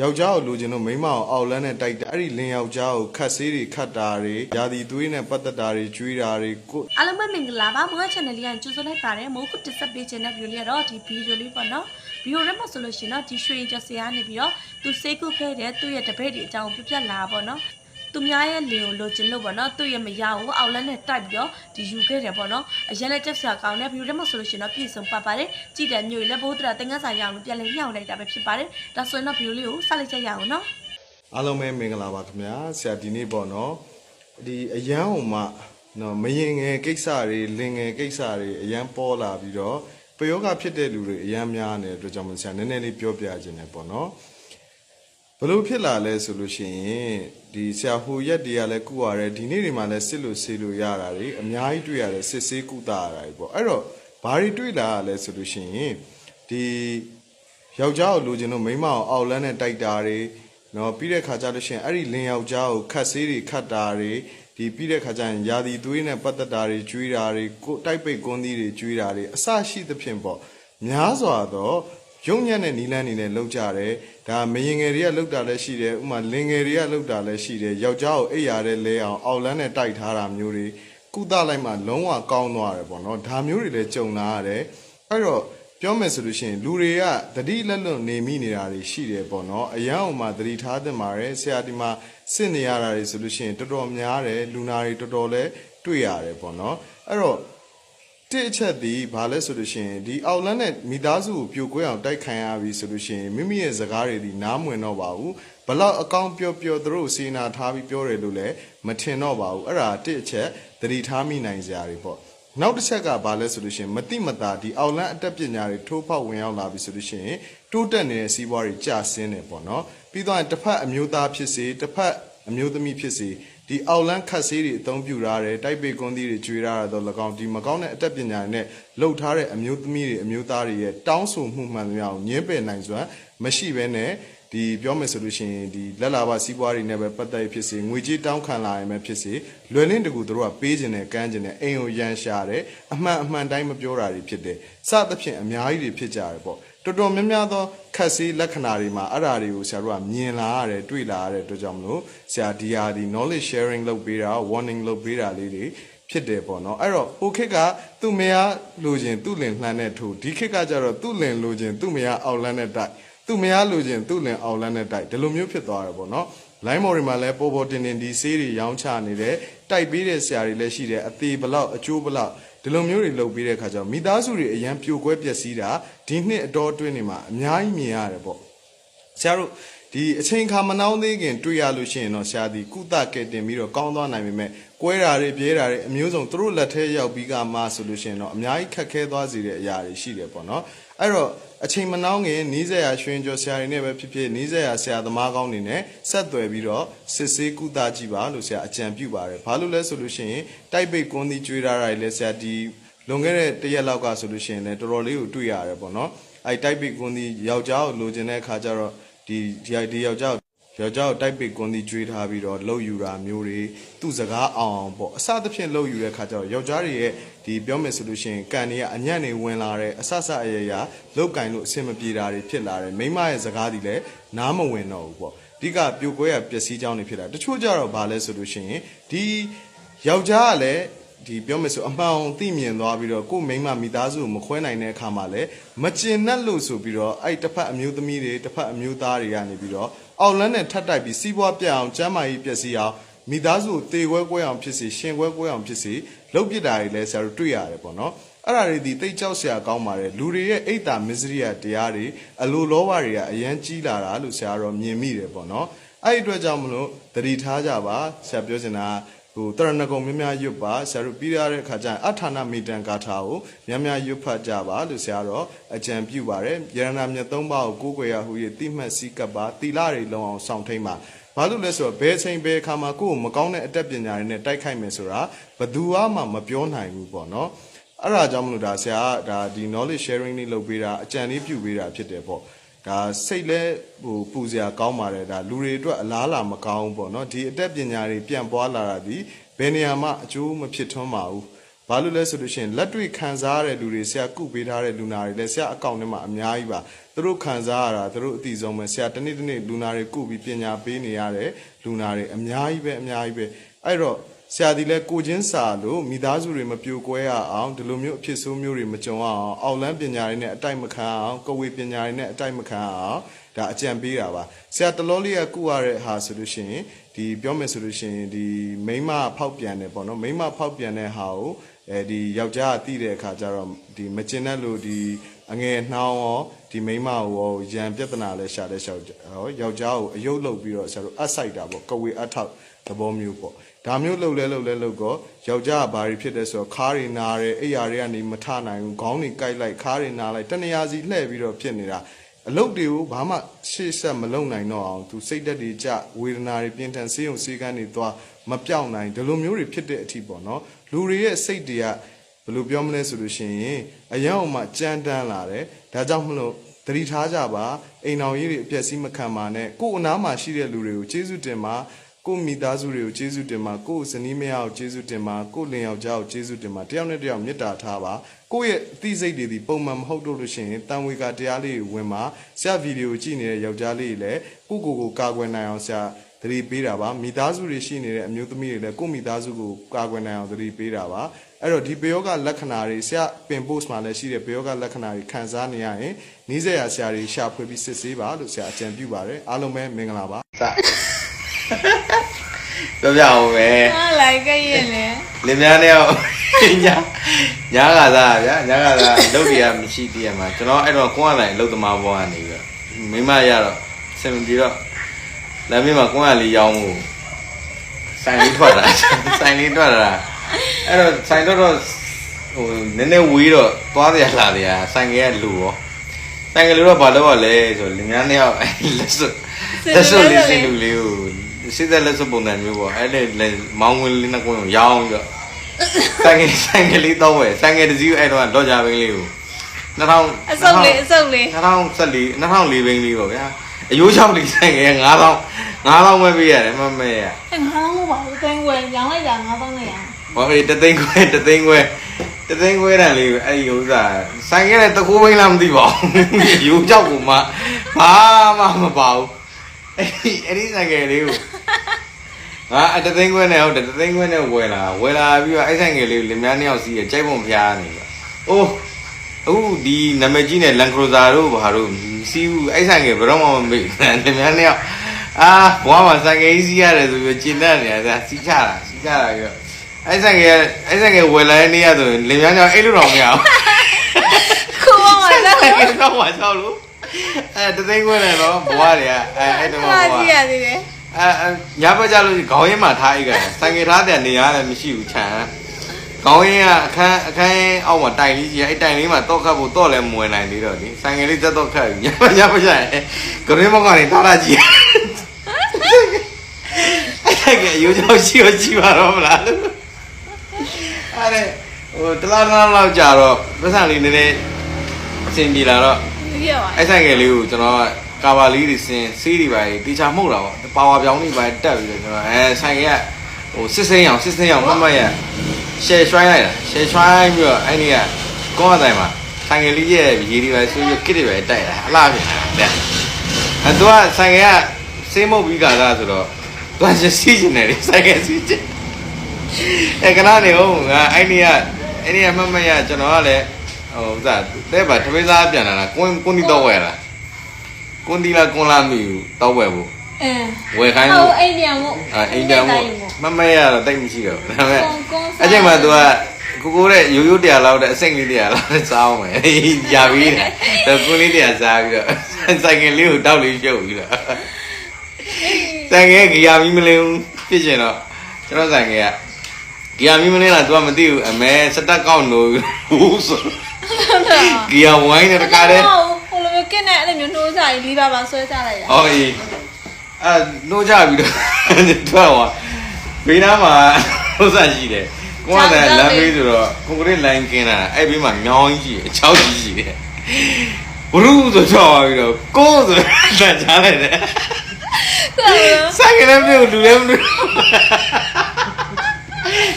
ယောက်ျားကိုလိုချင်လို့မိန်းမကိုအောက်လန်းနဲ့တိုက်တာအဲ့ဒီလင်ယောက်ျားကိုခတ်ဆေးတွေခတ်တာတွေယာဒီသွေးနဲ့ပတ်သက်တာတွေကျွေးတာတွေကိုအားလုံးပဲမင်္ဂလာပါမိုး channel လေးကကြိုဆိုလိုက်ပါတယ်မိုးခုတစ်ဆက်ပေးခြင်းတဲ့ view လေးကတော့ဒီ video လေးပေါ့နော် video ထဲမှာဆိုလို့ရှိရင်တော့ဒီရွှေရင်ကျဆရာနေပြီးတော့သူစေးကုခဲ့တဲ့သူ့ရဲ့တပည့်တွေအကြောင်းပြပြလာပါပေါ့နော် သူများရဲ့လင်ကိုလိုချင်လို့ပေါ့နော်သူ့ရဲ့မရဘူးအောက်လက်နဲ့တိုက်ပြီးတော့ဒီယူခဲ့တယ်ပေါ့နော်အရင်လည်းတက်ဆရာကောင်းတဲ့ video ထဲမှာဆိုလို့ရှိရင်တော့ပြည့်စုံပါပါတယ်ကြည့်တယ်မျိုးလည်းဘိုးတရာတင်ငန်းစာရအောင်လို့ပြန်လဲညှောင်းလိုက်တာပဲဖြစ်ပါတယ်ဒါဆိုရင်တော့ video လေးကိုစလိုက်ကြရအောင်နော်အားလုံးပဲမင်္ဂလာပါခင်ဗျာဆရာဒီနေ့ပေါ့နော်ဒီအရန်ဟိုမှနော်မရင်ငယ်ကိစ္စတွေလင်ငယ်ကိစ္စတွေအရန်ပေါ်လာပြီးတော့ပယောဂဖြစ်တဲ့လူတွေအရန်များနေတဲ့အတွက်ကြောင့်မလို့ဆရာနည်းနည်းလေးပြောပြခြင်းတယ်ပေါ့နော် ဘလို့ဖြစ်လာလဲဆိုလို့ရှိရင်ဒီဆရာဟိုရက်တွေကလည်းကုရတယ်ဒီနေ့တွေမှာလည်းစစ်လို့ဆေးလို့ရတာတွေအများကြီးတွေ့ရတယ်စစ်ဆေးကုသရတာတွေပေါ့အဲ့တော့ဘာတွေတွေ့လာရလဲဆိုလို့ရှိရင်ဒီယောက်ျားကိုလိုချင်လို့မိန်းမကိုအောက်လန်းနဲ့တိုက်တာတွေနော်ပြီးတဲ့ခါကျလို့ရှိရင်အဲ့ဒီလင်ယောက်ျားကိုခတ်ဆေးတွေခတ်တာတွေဒီပြီးတဲ့ခါကျရင်ယာဒီသွေးနဲ့ပတ်သက်တာတွေကျွေးတာတွေကိုတိုက်ပိတ်ကွန်းသီးတွေကျွေးတာတွေအစရှိသဖြင့်ပေါ့များစွာတော့ ရုံညံ့တဲ့နီလန်းနေနဲ့လောက်ကြတယ်ဒါမရင်ငယ်တွေကလောက်တာလည်းရှိတယ်ဥမာလင်ငယ်တွေကလောက်တာလည်းရှိတယ်ယောက်ျားကိုအိပ်ရတဲ့လဲအောင်အောက်လန်းနဲ့တိုက်ထားတာမျိုးတွေကုသလိုက်မှလုံးဝကောင်းသွားတယ်ပေါ့နော်ဒါမျိုးတွေလည်းကြုံလာရတယ်အဲ့တော့ပြောမယ်ဆိုလို့ရှိရင်လူတွေကတတိလက်လွတ်နေမိနေတာတွေရှိတယ်ပေါ့နော်အရန်အောင်မှတတိထားတင်ပါတယ်ဆရာဒီမှာစစ်နေရတာတွေဆိုလို့ရှိရင်တော်တော်များတယ်လူနာတွေတော်တော်လဲတွေ့ရတယ်ပေါ့နော်အဲ့တော့ တစ်အချက်ဒီဘာလဲဆိုလို့ရှိရင်ဒီအောက်လန်းနဲ့မိသားစုကိုပြိုကွဲအောင်တိုက်ခိုင်းရပြီဆိုလို့ရှိရင်မိမိရဲ့စကားတွေဒီနားမဝင်တော့ပါဘူးဘလောက်အကောင့်ပြောပြောသူတို့စေနာထားပြီးပြောတယ်လို့လည်းမထင်တော့ပါဘူးအဲ့ဒါတစ်အချက်တတိထားမိနိုင်စရာတွေပေါ့နောက်တစ်ချက်ကဘာလဲဆိုလို့ရှိရင်မတိမတာဒီအောက်လန်းအတက်ပညာတွေထိုးဖောက်ဝင်ရောက်လာပြီဆိုလို့ရှိရင်တိုးတက်နေတဲ့စီးပွားတွေကျဆင်းတယ်ပေါ့နော်ပြီးတော့တစ်ဖက်အမျိုးသားဖြစ်စေတစ်ဖက်အမျိုးသမီးဖြစ်စေ ဒီအောက်လန်းခတ်ဆေးတွေအသုံးပြုထားတယ်တိုက်ပေကွန်းသီးတွေကျွေးထားတာတော့၎င်းဒီမကောင်းတဲ့အတက်ပညာတွေနဲ့လှုပ်ထားတဲ့အမျိုးသမီးတွေအမျိုးသားတွေရဲ့တောင်းဆိုမှုမှန်သမျှကိုညှင်းပယ်နိုင်စွမ်းမရှိဘဲနဲ့ဒီပြောမယ်ဆိုလို့ရှိရင်ဒီလက်လာပါစီးပွားတွေနဲ့ပဲပတ်သက်ဖြစ်စေငွေကြေးတောင်းခံလာရင်ပဲဖြစ်စေလွယ်လင်းတကူတို့ကပေးခြင်းနဲ့ကမ်းခြင်းနဲ့အိမ်ကိုရန်ရှာတယ်အမှန်အမှန်တိုင်းမပြောတာတွေဖြစ်တယ်စသဖြင့်အများကြီးတွေဖြစ်ကြတယ်ပေါ့ တော်တော်များများသောခက်ဆေးလက္ခဏာတွေမှာအဲ့ဓာတွေကိုဆရာတို့ကမြင်လာရတယ်တွေ့လာရတဲ့အတွက်ကြောင့်မလို့ဆရာဒီဟာဒီ knowledge sharing လုပ်ပေးတာ warning လုပ်ပေးတာလေးတွေဖြစ်တယ်ပေါ့နော်အဲ့တော့ဟိုခေတ်ကသူ့မယားလိုချင်သူ့လင်လှမ်းတဲ့ထိုးဒီခေတ်ကကျတော့သူ့လင်လိုချင်သူ့မယားအောက်လန်းတဲ့တိုက်သူမရလို့ချင်းသူ့လင်အောင်လန်းနဲ့တိုက်ဒီလိုမျိုးဖြစ်သွားတယ်ပေါ့နော်လိုင်းမော်တွေမှာလည်းပေါ်ပေါ်တင်တင်ဒီဆေးတွေရောင်းချနေတယ်တိုက်ပေးတဲ့ဆရာတွေလည်းရှိတယ်အသေးဘလောက်အကျိုးဘလောက် ဒီလိုမျိုးတွေလုပ်ပေးတဲ့ခါကျတော့မိသားစုတွေအရန်ပြိုကွဲပျက်စီးတာဒီနှစ်အတော်အတွင်းနေမှာအများကြီးမြင်ရတယ်ပေါ့ဆရာတို့ဒီအချိန်ခါမနှောင်းသေးခင်တွေ့ရလို့ရှိရင်တော့ဆရာဒီကုသကဲတင်ပြီးတော့ကောင်းသွားနိုင်ပေမဲ့ကွဲတာတွေပြဲတာတွေအမျိုးစုံသူတို့လက်ထဲရောက်ပြီးကမှဆိုလို့ရှိရင်တော့အများကြီးခက်ခဲသွားစေတဲ့အရာတွေရှိတယ်ပေါ့နော်အဲ့တော့ အချိန်မနှောင်းခင်နီးစက်ရရွှင်ကျော်ဆရာတွေနဲ့ပဲဖြစ်ဖြစ်နီးစက်ရဆရာသမားကောင်းတွေနဲ့ဆက်သွယ်ပြီးတော့စစ်ဆေးကုသကြည့်ပါလို့ဆရာအကြံပြုပါတယ်ဘာလို့လဲဆိုလို့ရှိရင်တိုက်ပိတ်ကွန်းသီးကျွေးထားတာတွေလည်းဆရာဒီလွန်ခဲ့တဲ့တစ်ရက်လောက်ကဆိုလို့ရှိရင်လည်းတော်တော်လေးကိုတွေ့ရတယ်ပေါ့နော်အဲ့တိုက်ပိတ်ကွန်းသီးယောက်ျားကိုလိုချင်တဲ့အခါကျတော့ဒီဒီဒီယောက်ျားကို ယောက်ျားကိုတိုက်ပိတ်ကွန်းသီးကျွေးထားပြီးတော့လှုပ်ယူတာမျိုးတွေသူ့စကားအောင်အောင်ပေါ့အစသဖြင့်လှုပ်ယူတဲ့ခါကျတော့ယောက်ျားတွေရဲ့ဒီပြောမယ်ဆိုလို့ရှိရင်ကန်တွေကအညံ့နေဝင်လာတယ်အဆဆအရရလုတ်ကင်လို့အဆင်မပြေတာတွေဖြစ်လာတယ်မိန်းမရဲ့စကားဒီလည်းနားမဝင်တော့ဘူးပေါ့အဓိကပြိုကွဲရပျက်စီးကြောင်းတွေဖြစ်လာတချို့ကြတော့ဗာလဲဆိုလို့ရှိရင်ဒီယောက်ျားကလည်း ဒီပြောမယ်ဆိုအမှန်အောင်သိမြင်သွားပြီးတော့ကိုယ်မိန်းမမိသားစုကိုမခွဲနိုင်တဲ့အခါမှာလည်းမကျင်납လို့ဆိုပြီးတော့အဲ့တစ်ဖက်အမျိုးသမီးတွေတစ်ဖက်အမျိုးသားတွေကနေပြီးတော့အောက်လန်းနဲ့ထပ်တိုက်ပြီးစီးပွားပြတ်အောင်ကျမ်းမာရေးပျက်စီးအောင်မိသားစုကိုတေခွဲကွဲအောင်ဖြစ်စေရှင်ခွဲကွဲအောင်ဖြစ်စေလှုပ်ပစ်တာတွေလည်းဆရာတို့တွေ့ရတယ်ပေါ့နော်အဲ့ဒါတွေဒီတိတ်ကြောက်ဆရာကောင်းပါတယ်လူတွေရဲ့အိတ်တာမစ္စရိယတရားတွေအလိုလောဘတွေကအရန်ကြီးလာတာလို့ဆရာတော့မြင်မိတယ်ပေါ့နော်အဲ့ဒီအတွက်ကြောင့်မလို့တတိထားကြပါဆရာပြောချင်တာက ဟိုတရဏဂုံများများရွတ်ပါဆရာတို့ပြီးရတဲ့အခါကျရင်အထာဏမေတ္တံဂါထာကိုများများရွတ်ဖတ်ကြပါလို့ဆရာတော့အကြံပြုပါတယ်ယရဏမြတ်သုံးပါးကိုကိုးကွယ်ရဟူ၍တိမှတ်စည်းကပ်ပါတိလတွေလုံးအောင်ဆောင်ထိန်ပါဘာလို့လဲဆိုတော့ဘယ်ချိန်ဘယ်အခါမှာကိုယ့်ကိုမကောင်းတဲ့အတတ်ပညာတွေနဲ့တိုက်ခိုက်မယ်ဆိုတာဘယ်သူမှမပြောနိုင်ဘူးပေါ့နော်အဲ့ဒါကြောင့်မလို့ဒါဆရာကဒါဒီ knowledge sharing လေးလုပ်ပေးတာအကြံလေးပြုပေးတာဖြစ်တယ်ပေါ့ ဒါစိတ်လဲဟိုပူစရာကောင်းပါတယ်ဒါလူတွေအတွက်အလားလာမကောင်းဘူးပေါ့နော်ဒီအတက်ပညာတွေပြန့်ပွားလာတာဒီဘယ်နေရာမှအကျိုးမဖြစ်ထွန်းပါဘူးဘာလို့လဲဆိုလို့ရှိရင်လက်တွေ့ခံစားရတဲ့လူတွေဆရာကုပေးထားတဲ့လူနာတွေလည်းဆရာအကောင့်ထဲမှာအများကြီးပါသူတို့ခံစားရတာသူတို့အတိဆုံးပဲဆရာတစ်နေ့တစ်နေ့လူနာတွေကုပြီးပညာပေးနေရတဲ့လူနာတွေအများကြီးပဲအများကြီးပဲအဲ့တော့ ဆရာဒီလဲကိုချင်းစာလို့မိသားစုတွေမပြိုကွဲရအောင်ဒီလိုမျိုးအဖြစ်ဆိုးမျိုးတွေမကြုံအောင်အောက်လန်းပညာတွေနဲ့အတိုက်မခံအောင်ကဝေပညာတွေနဲ့အတိုက်မခံအောင်ဒါအကြံပေးတာပါဆရာတလောလေးကကုရတဲ့ဟာဆိုလို့ရှိရင်ဒီပြောမယ်ဆိုလို့ရှိရင်ဒီမိန်းမဖောက်ပြန်တယ်ပေါ့နော်မိန်းမဖောက်ပြန်တဲ့ဟာကိုအဲဒီယောက်ျားကတိတဲ့အခါကျတော့ဒီမကျင်တဲ့လို့ဒီအငယ်နှောင်းရောဒီမိန်းမကိုရောရန်ပြဿနာလဲရှာတဲ့ရှောက်ဟောယောက်ျားကိုအယုတ်လုပ်ပြီးတော့ဆရာတို့အပ်ဆိုင်တာပေါ့ကဝေအထောက် သဘောမျိုးပေါ့ဒါမျိုးလှုပ်လဲလှုပ်လဲလှုပ်တော့ယောက်ျားကဘာတွေဖြစ်တဲ့ဆိုတော့ခါးတွေနာတယ်အိယာတွေကနေမထနိုင်ဘူးခေါင်းတွေကိုက်လိုက်ခါးတွေနာလိုက်တနေရာစီလှည့်ပြီးတော့ဖြစ်နေတာအလုတ်တွေကိုဘာမှရှေ့ဆက်မလုံနိုင်တော့အောင်သူစိတ်သက်တွေကြဝေဒနာတွေပြင်းထန်ဆေးရုံဆေးကန်းတွေသွားမပြောင်းနိုင်ဒီလိုမျိုးတွေဖြစ်တဲ့အထိပေါ့နော်လူတွေရဲ့စိတ်တွေကဘယ်လိုပြောမလဲဆိုလို့ရှိရင်အယံအောင်မှကြမ်းတမ်းလာတယ်ဒါကြောင့်မလို့သတိထားကြပါအိမ်အောင်ကြီးတွေအပြည့်စည်းမခံပါနဲ့ကိုယ်အနားမှာရှိတဲ့လူတွေကိုကျေးဇူးတင်ပါ ကိုယ့်မိသားစုတွေကိုကျေးဇူးတင်ပါကိုယ့်ဇနီးမယားကိုကျေးဇူးတင်ပါကိုယ့်လင်ယောက်ျားကိုကျေးဇူးတင်ပါတယောက်နဲ့တယောက်မေတ္တာထားပါကိုယ့်ရဲ့အသိစိတ်တွေဒီပုံမှန်မဟုတ်တော့လို့ရှိရင်တန်ဝေကတရားလေးကိုဝင်ပါဆရာဗီဒီယိုကြည့်နေတဲ့ယောက်ျားလေးတွေလည်းကိုယ့်ကိုယ်ကိုကာကွယ်နိုင်အောင်ဆရာသတိပေးတာပါမိသားစုတွေရှိနေတဲ့အမျိုးသမီးတွေလည်းကိုယ့်မိသားစုကိုကာကွယ်နိုင်အောင်သတိပေးတာပါအဲ့တော့ဒီပယောဂလက္ခဏာတွေဆရာပင် post မှာလည်းရှိတဲ့ပယောဂလက္ခဏာတွေခံစားနေရရင်နီးစက်ရဆရာတွေရှာဖွေပြီးစစ်ဆေးပါလို့ဆရာအကြံပြုပါတယ်အားလုံးပဲမင်္ဂလာပါစ ပြောပြအောင်ပဲဟာလိုက်ကြရင်လေလင်မယားနဲ့ရောညာညာကစားဗျာညာကစားလုပ်တွေကမရှိသေးရမှာကျွန်တော်အဲ့တော့ကိုယ်ကလည်းအလုပ်သမားဘဝကနေပြီးတော့မိမရတော့စင်ပြီးတော့လမ်းမေးမှာကိုယ်ကလေးရောင်းဖို့ဆိုင်လေးထွက်တာဆိုင်လေးထွက်တာအဲ့တော့ဆိုင်တော့တော့ဟိုနည်းနည်းဝေးတော့သွားရလာတယ်ဆိုင်ကလူရောဆိုင်ကလူတော့ဘာလုပ်ရလဲဆိုလင်မယားနဲ့ရောလက်စွပ်လက်စွပ်လေးစိတ်လူလေးကို စိတ်သက်လက်စွပ်ပုံစံမျိုးပေါ့အဲ့လေမောင်းဝင်လေးနှစ်ကွင်းကိုရောင်းပြီးတော့ဆိုင်ကလေးဆိုင်ကလေးတော့ဝယ်ဆိုင်ကလေးတစ်စီးအဲ့တော့လော့ကြဘင်းလေးကို2000အစုပ်လေးအစုပ်လေး2014 2004ဘင်းလေးပေါ့ဗျာအယိုးချောင်းလေးဆိုင်ကလေး9000 9000ပဲပေးရတယ်မမေရအဲငါမဟုတ်ပါဘူးတိုင်းဝယ်ရောင်းလိုက်တာငါပေါင်းလိုက်ရဟောအေးတသိန်းခွဲတသိန်းခွဲတသိန်းခွဲတန်လေးကိုအဲ့ဒီဥစ္စာဆိုင်ကလေးတကူဘင်းလားမသိပါဘူးအယိုးချောင်းကမှဘာမှမပါဘူးအဲ့ဒီအဲ့ဒီဆိုင်ကလေးကို ငါအတသိန်းခွဲနဲ့ဟုတ်တယ်တသိန်းခွဲနဲ့ဝယ်လာဝယ်လာပြီးတော့အဲ့ဆိုင်ငယ်လေးကိုလင်မယားနှစ်ယောက်စီးရကြိုက်ပုံဖျားနေပြီ။အိုးအခုဒီနာမည်ကြီးနဲ့လန်ခရိုဇာတို့ဘာတို့စီးဘူးအဲ့ဆိုင်ငယ်ဘယ်တော့မှမမေ့ဘူးလင်မယားနှစ်ယောက်အာဘွားမှာဆိုင်ငယ်ကြီးစီးရတယ်ဆိုပြီးကျင်းတတ်နေရတာစီးချတာစီးချတာပြီးတော့အဲ့ဆိုင်ငယ်အဲ့ဆိုင်ငယ်ဝယ်လာတဲ့နေ့ရဆိုရင်လင်မယားနှစ်ယောက်အဲ့လိုတော့မရဘူးခုမောင်းလိုက်တာဆိုင်ငယ်တော့မှချောက်လို့အဲ့တသိန်းခွဲနဲ့တော့ဘွားတွေကအဲ့အဲ့တော့ဘွားကြည့်ရသေးတယ် အဲအဲညဘက်ကြလို့ခေါင်းရင်းမှာထားအိတ်ကြတယ်ဆိုင်ကထားတဲ့နေရာလည်းမရှိဘူးခြံခေါင်းရင်းကအခန်းအခန်းအောက်မှာတိုင်လေးကြီးအဲ့တိုင်လေးမှာတော့ခတ်ဖို့တော့လည်းမဝင်နိုင်သေးတော့ဒီဆိုင်ကလေးတက်တော့ခတ်ညဘက်ညဘက်ကြရင်ဂရင်းမောက်ကနေထားလာကြည့်အဲ့ဆိုင်ကအယိုးကြောင့်ရှိရောကြည့်ပါတော့မလားလို့အဲ့ဒါဟိုတလားတလားလောက်ကြာတော့ပတ်စံလေးနည်းနည်းအဆင်ပြေလာတော့ကြည့်ရပါအဲ့ဆိုင်ငယ်လေးကိုကျွန်တော်ကာ ဘာလေးတွေစင်ဆေးတွေပါတေချာမှုတ်တာပေါ့ပါဝါပြောင်းတွေပါတက်ပြီးတော့ကျွန်တော်အဲဆိုင်ကဟိုစစ်စင်းအောင်စစ်စင်းအောင်မမရရှယ်ရွှိုင်းလိုက်တာရှယ်ရွှိုင်းပြီးတော့အဲ့ဒီကကောင်းတိုင်းမှာဆိုင်ငယ်လေးရဲ့ရေတွေပါဆိုပြီးကစ်တွေပဲတိုက်တာအလားပြန်တယ်အဲသူကဆိုင်ငယ်ကစေးမုတ်ပြီးကာသာဆိုတော့သူကစီးကျင်တယ်လေဆိုင်ငယ်စီးကျင်အဲကနာနေဟုတ်ငါအဲ့ဒီကအဲ့ဒီကမမရကျွန်တော်ကလည်းဟိုဥစားတဲ့ပါတပိစားပြန်လာတာကွန်းကွန်းတီတော့ဝယ်လာ ကွန်းတီလာကွန်းလာမိဘူးတော့ဝယ်ဖို့အဲဝယ်ခိုင်းဟိုဖို့အိမ်ပြန်မို့အဲအိမ်တန်ဖို့မမရတော့တိတ်မရှိတော့ဘူးဒါပေမဲ့ကွန်ကွန်စားအဲ့ချိန်မှာ तू ကကိုကိုတဲ့ရိုးရိုးတရားလောက်တဲ့အစိမ့်လေးတရားလောက်တဲ့စားအောင်မယ်ကြာပြီးတယ်တော့ကွန်းလေးတရားစားပြီးတော့ဆိုင်ကယ်လေးကိုတောက်လေးပြုတ်ပြီးတော့ဆိုင်ကယ်ဂီယာမီမလင်းဘူးဖြစ်ချင်တော့ကျွန်တော်ဆိုင်ကယ်ကဂီယာမီမလင်းလား तू ကမသိဘူးအမဲစတက်ကောက်လို့ဘူးဆိုဂီယာဝိုင်းနဲ့တကားတဲ့ ဟိုလိုမျိုးကင်းနဲ့အဲ့လိုမျိုးနှိုးစားကြီးလီပါပါဆွဲချလိုက်တာ။အော်အေးအဲနှိုးကြပြီးတော့ထွက်သွားဘေးနားမှာဥစ္စာရှိတယ်။ကိုကလည်းလမ်းဘေးဆိုတော့ကွန်ကရစ်လိုင်းကင်းတာအဲ့ဘေးမှာညောင်းကြီးအချောက်ကြီးရှိတယ်။ဘရူးဆိုချောက်သွားပြီးတော့ကိုယ်ဆိုတန်ချလိုက်တယ်ဆိုတော့။ဆိုင်ကလည်းပြုတ်လူလည်းမလို့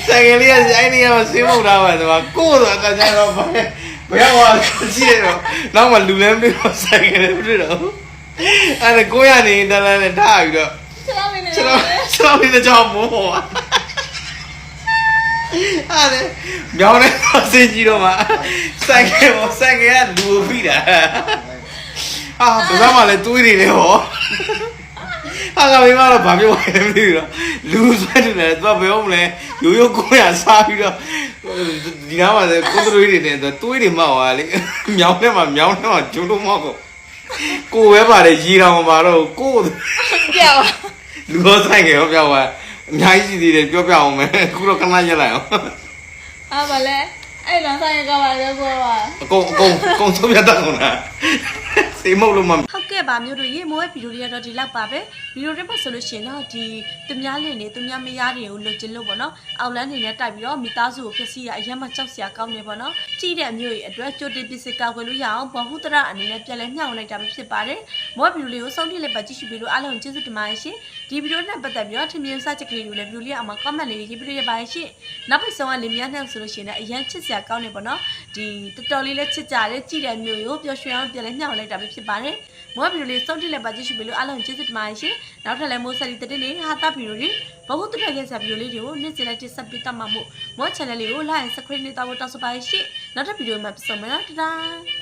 ဆဆိုင်ကလေးကအဲ့ဒီကမှဆင်းမုတ်ထားပါတော့ကိုယ်တော့အကြမ်းတော့ဘယ် ဘယ်ဟောကြည့်ရတော့နောက်မှလူလဲမတွေ့တော့ဆိုင်ကလေးမတွေ့တော့အဲ့ဒါကိုရနေတန်းတန်းနဲ့ထားပြီးတော့ချလာမင်းနေကျွန်တော်ကျွန်တော်ဒီကြောင်မိုးဟောအဲ့ဒါမြောင်းနေတော့စင်ကြီးတော့မှဆိုင်ကလေးကိုဆိုင်ကလေးကလူကိုဖိတာအာဘယ်မှလည်းတွေးနေလေဟောဟာကမိမတော့ဘာပြောလဲမသိဘူးတော့လူဆွဲတယ်လေသူကဘယ်ဟုတ်မလဲရိုးရိုးကိုရစားပြီးတော့ ဒီနားမှာကိုသွေးတွေနဲ့တွေးတွေမှောက်သွားလေမြောင်းထဲမှာမြောင်းထဲမှာဂျုံလုံးမောက်ကိုကိုပဲပါတယ်ရေတောင်မှာတော့ကိုပြောင်းလူရောဆိုင်ကြရောပြောက်သွားအများကြီးရှိသေးတယ်ပြောပြအောင်မယ်အခုတော့ခဏရက်လိုက်အောင်အာမလဲအဲ့တော့ဆိုင်ကပါလေဘောပါအကုန်အကုန်အကုန်ဆုံးပြတ်တော့လားစေမုတ်လို့မဟုတ်ကဲ့ ပါမျိုးတို့ရေမိုးရဲ့ဗီဒီယိုလေးကတော့ဒီလောက်ပါပဲဗီဒီယိုတစ်ပတ်ဆိုလို့ရှိရင်တော့ဒီသူများလင့်နေသူများမယားတွေကိုလွတ်ကျင်လို့ပေါ့နော်အောက်လန်းနေနဲ့တိုက်ပြီးတော့မိသားစုကိုဖျက်ဆီးရအရင်မှကြောက်စရာကောင်းနေပေါ့နော်ကြည့်တဲ့အမျိုးကြီးအတွက်ကြိုတင်ပစ္စည်းကောက်ွယ်လို့ရအောင်ဘဟုတရအနေနဲ့ပြန်လဲညှောင်းလိုက်တာပဲဖြစ်ပါတယ်မိုးဗီဒီယိုလေးကိုဆုံးဖြတ်လိုက်ပါကြည့်ရှုပြီးလို့အားလုံးကျေးဇူးတင်ပါတယ်ရှင်ဒီဗီဒီယိုနဲ့ပတ်သက်ပြီးတော့ထင်မြင်စချက်ကလေးတွေလည်းဗီဒီယိုလေးအောက်မှာ comment လေးရေးပြီးလို့ရပါတယ်ရှင်နောက်ပိတ်ဆုံးကလင်မြန်းနှောက်ဆိုလို့ရှိရင်လည်းအရင်ချစ်စရာကောင်းနေပေါ့နော်ဒီတော်တော်လေးလည်းချစ်ကြတယ်ကြည့်တဲ့အမျိုးကိုပျော်ရွှင်အောင်ပြန်လဲညှောင်းလိုက်တာပဲဖြစ်ပါတယ်မောဗီဒီယိုလေးစုံတိလက်ပါကြည့်ရှုပြီးလို့အားလုံးကျေးဇူးတင်ပါတယ်ရှင်။နောက်ထပ်လည်းမိုးဆက်လီတဲ့နေ့ဟာတာဗီဒီယိုတွေဘဟုတရရဲ့ဆက်ဗီဒီယိုလေးတွေကိုနေ့စဉ်လိုက်တင်ဆက်ပေးတတ်မှာမို့မော channel လေးကို like and subscribe နဲ့တောင်းတောင်းဆိုပါရှင်။နောက်ထပ်ဗီဒီယိုမှာပြန်ဆုံမယ်နော်တဒါ